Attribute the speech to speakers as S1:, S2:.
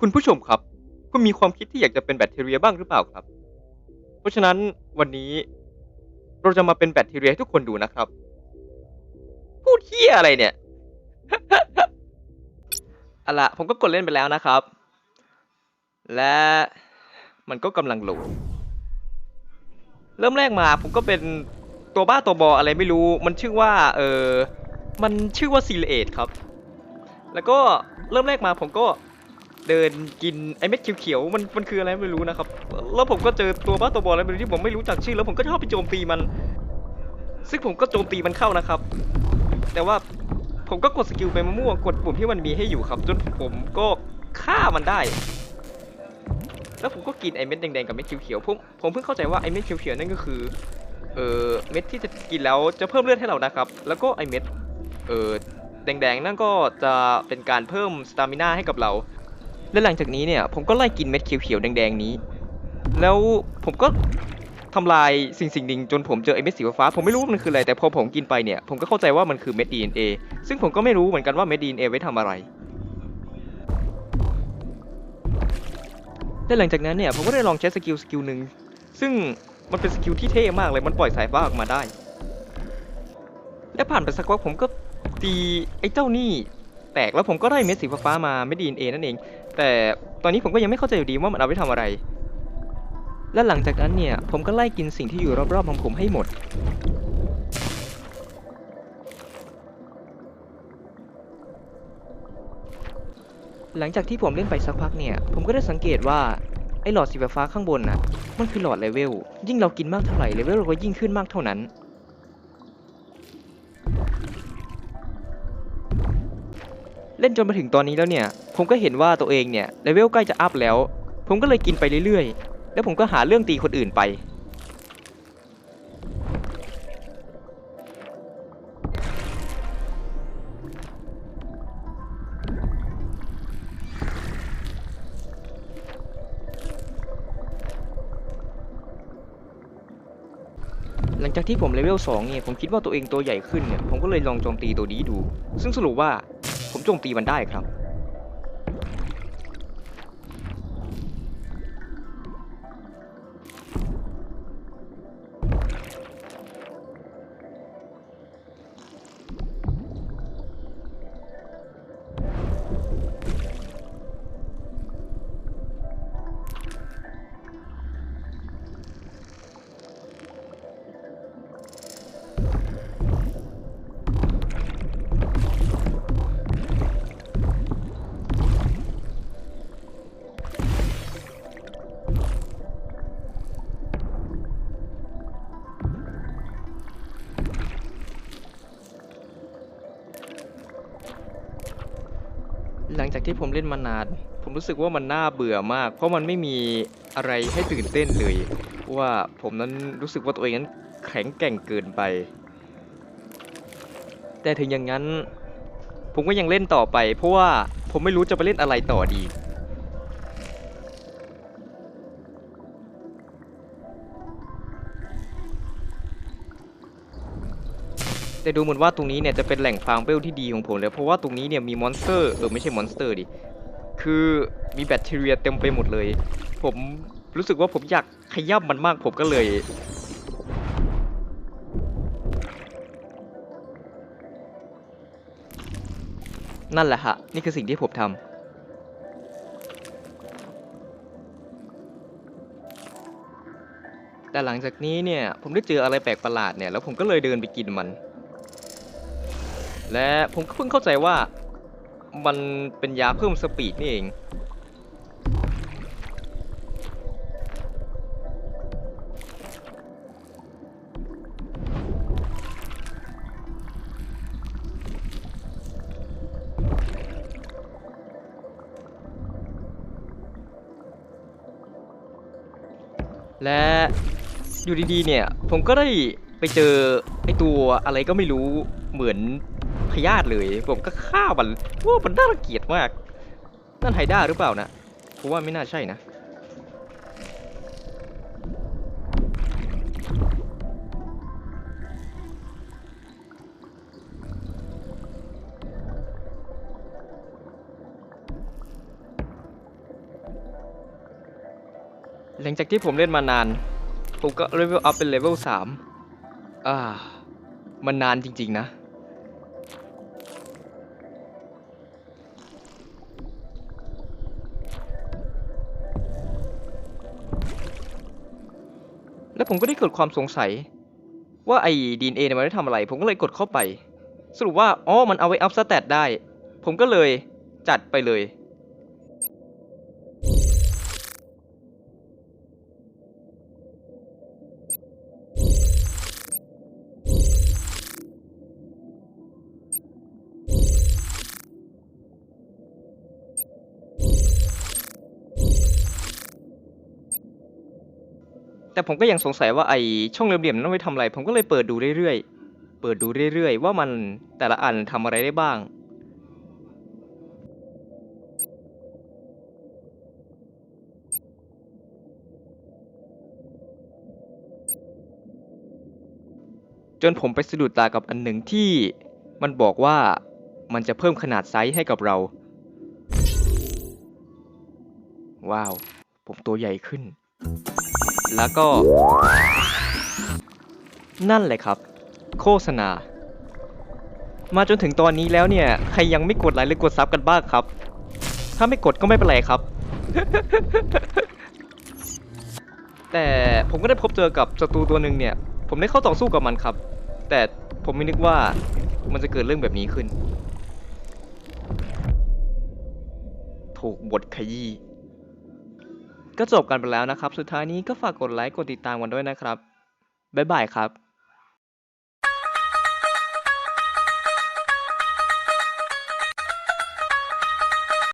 S1: คุณผู้ชมครับคุณมีความคิดที่อยากจะเป็นแบคทีเรียบ้างหรือเปล่าครับ เพราะฉะนั้นวันนี้เราจะมาเป็นแบคทีเรียให้ทุกคนดูนะครับ พูดเฮียอะไรเนี่ยอาละผมก็กดเล่นไปแล้วนะครับ และมันก็กำลังโหลดเริ่มแรกมาผมก็เป็นตัวบ้าตัวบออะไรไม่รู้ มันชื่อว่า เออมันชื่อว่าซีเลตครับ แล้วก็เริ่มแรกมาผมก็ เดินกินไอเม็ดเขียวๆมันมันคืออะไรไม่รู้นะครับ แล้วผมก็เจอตัวบ้าตัวบอลอะไรไม่รู้ที่ผมไม่รู้จักชื่อ แล้วผมก็ชอบไปโจมตีมัน ซึ่งผมก็โจมตีมันเข้านะครับ แต่ว่าผมก็กดสกิลไปมะม่วงกดปุ่มที่มันมีให้อยู่ครับ จนผมก็ฆ่ามันได้ แล้วผมก็กินไอเม็ดแดงๆกับเม็ดเขียวๆผมผมเพิ่งเข้าใจว่าไอเม็ดเขียวๆนั่นก็คือเออเม็ดที่จะกินแล้วจะเพิ่มเลือดให้เรานะครับ แล้วก็ไอเม็ดเออแดงๆนั่นก็จะเป็นการเพิ่มสตามิน่าให้กับเรา และหลังจากนี้เนี่ยผมก็ไล่กินเม็ดเขียวๆแดงๆนี้ แล้วผมก็ทำลายสิ่งสิ่งหนึ่งจนผมเจอไอเม็ดสีฟ้าผมไม่รู้มันคืออะไรแต่พอผมกินไปเนี่ยผมก็เข้าใจว่ามันคือเม็ด DNA ซึ่งผมก็ไม่รู้เหมือนกันว่าเม็ด DNA ไว้ทำอะไรและหลังจากนั้นเนี่ยผมก็ได้ลองใช้สกิลสกิลหนึ่งซึ่งมันเป็นสกิลที่เท่มากเลยมันปล่อยสายฟ้าออกมาได้ และผ่านไปสักพักผมก็ตีไอ้เจ้านี่แตกแล้วผมก็ได้เม็ดสีฟ้ามาเม็ดดีเอนั่นเอง แต่ตอนนี้ผมก็ยังไม่เข้าใจอยู่ดีว่ามันเอาไว้ทำอะไร และหลังจากนั้นเนี่ย ผมก็ไล่กินสิ่งที่อยู่รอบๆของผมให้หมด หลังจากที่ผมเล่นไปสักพักเนี่ย ผมก็ได้สังเกตว่าไอ้หลอดสีฟ้าข้างบนน่ะ มันคือหลอดเลเวล ยิ่งเรากินมากเท่าไหร่เลเวลเราก็ยิ่งขึ้นมากเท่านั้น เล่นจนมาถึงตอนนี้แล้วเนี่ย ผมก็เห็นว่าตัวเองเนี่ยเลเวลใกล้จะอัพแล้ว ผมก็เลยกินไปเรื่อยๆ แล้วผมก็หาเรื่องตีคนอื่นไป หลังจากที่ผมเลเวล2เนี่ย ผมคิดว่าตัวเองตัวใหญ่ขึ้นเนี่ย ผมก็เลยลองโจมตีตัวนี้ดู ซึ่งสรุปว่า ผมโจมตีมันได้ครับ จากที่ผมเล่นมานาน ผมรู้สึกว่ามันน่าเบื่อมาก เพราะมันไม่มีอะไรให้ตื่นเต้นเลย ว่าผมนั้นรู้สึกว่าตัวเองนั้นแข็งแกร่งเกินไป แต่ถึงอย่างนั้น ผมก็ยังเล่นต่อไป เพราะว่าผมไม่รู้จะไปเล่นอะไรต่อดี แต่ดูเหมือนว่าตรงนี้เนี่ยจะเป็นแหล่งฟาร์มเวลที่ดีของผมเลยเพราะว่าตรงนี้เนี่ยมีมอนสเตอร์เออไม่ใช่มอนสเตอร์ดิคือมีแบคทีเรียเต็มไปหมดเลย ผมรู้สึกว่าผมอยากขย้ำมันมากผมก็เลยนั่นแหละฮะ นี่คือสิ่งที่ผมทำแต่หลังจากนี้เนี่ย ผมได้เจออะไรแปลกประหลาดเนี่ย แล้วผมก็เลยเดินไปกินมัน และผมก็เพิ่งเข้าใจว่ามันเป็นยาเพิ่มสปีดนี่เองและอยู่ดีๆเนี่ย ผมก็ได้ไปเจอไอตัวอะไรก็ไม่รู้เหมือน พยาธิเลย ผมก็ฆ่ามันว่ามันน่ารังเกียจมาก นั่นไฮด้าหรือเปล่านะผมว่าไม่น่าใช่นะหลังจากที่ผมเล่นมานาน ผมก็เลเวลอัพเป็นเลเวลสามอ่า มันนานจริง ๆ นะ แล้วผมก็ได้เกิดความสงสัย ว่าไอ้ดีเอ็นเอมันได้ทำอะไร ผมก็เลยกดเข้าไป สรุปว่าอ๋อมันเอาไว้อัพสเตตได้ ผมก็เลยจัดไปเลย แต่ผมก็ยังสงสัยว่าไอช่องเหลี่ยมๆนั้นเอาไว้ทำอะไร ผมก็เลยเปิดดูเรื่อยๆ เปิดดูเรื่อยๆ ว่ามันแต่ละอันทำอะไรได้บ้าง จนผมไปสะดุดตากับอันหนึ่งที่มันบอกว่ามันจะเพิ่มขนาดไซส์ให้กับเรา ว้าว ผมตัวใหญ่ขึ้น แล้วก็ นั่นแหละครับ โฆษณา มาจนถึงตอนนี้แล้วเนี่ย ใครยังไม่กดไลค์หรือกดซับกันบ้างครับ ถ้าไม่กดก็ไม่เป็นไรครับ แต่ผมก็ได้พบเจอกับศัตรูตัวหนึ่งเนี่ย ผมได้เข้าต่อสู้กับมันครับ แต่ผมไม่นึกว่ามันจะเกิดเรื่องแบบนี้ขึ้น ถูกบทขยี้ ก็จบกันไปแล้วนะครับ สุดท้ายนี้ก็ฝากกดไลค์กดติดตามกันด้วยนะครับ บ๊ายบายครับ